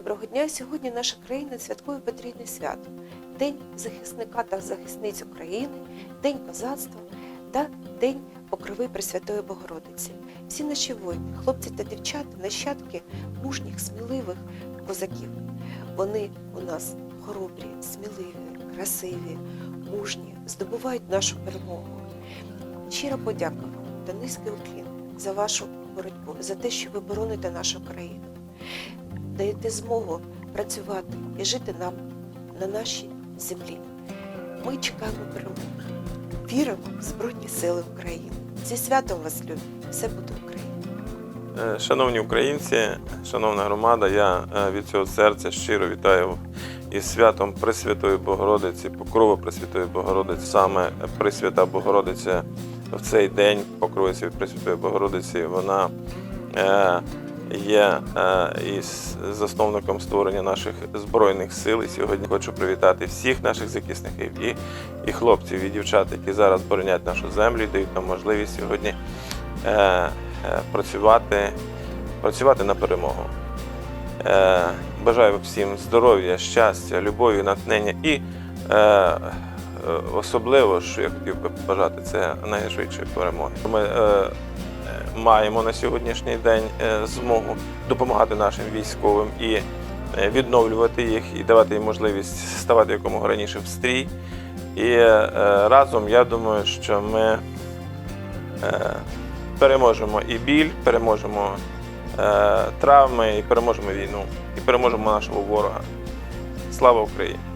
Доброго дня! Сьогодні наша країна святкує потрійне свято День захисника та захисниць України, День козацтва та День Покрови Пресвятої Богородиці. Всі наші воїни, хлопці та дівчата, нащадки мужніх, сміливих козаків. Вони у нас хоробрі, сміливі, красиві, мужні, здобувають нашу перемогу. Щира подяка вам та низький уклін за вашу боротьбу, за те, що ви бороните нашу країну даєте змогу працювати і жити нам на нашій землі. Ми чекаємо перемоги. Віримо в Збройні Сили України. Зі святом вас любі! Все буде Україна! Е, Шановні українці, шановна громада, я е, від цього серця щиро вітаю із святом Пресвятої Богородиці, покрова Пресвятої Богородиці. Саме Пресвята Богородиця в цей день покровиці Пресвятої Богородиці, вона е, є е, із засновником створення наших збройних сил. І сьогодні хочу привітати всіх наших захисників і, і хлопців, і дівчат, які зараз боронять нашу землю, і дають нам можливість сьогодні. Е, е, працювати, працювати на перемогу. Е, Бажаю всім здоров'я, щастя, любові, натхнення і е, е, особливо, що я хотів би побажати, це найшвидшої перемоги. Ми е, маємо на сьогоднішній день е, змогу допомагати нашим військовим і е, відновлювати їх, і давати їм можливість ставати якомога раніше в стрій. І е, разом я думаю, що ми. Переможемо і біль, переможемо травми, і переможемо війну, і переможемо нашого ворога. Слава Україні!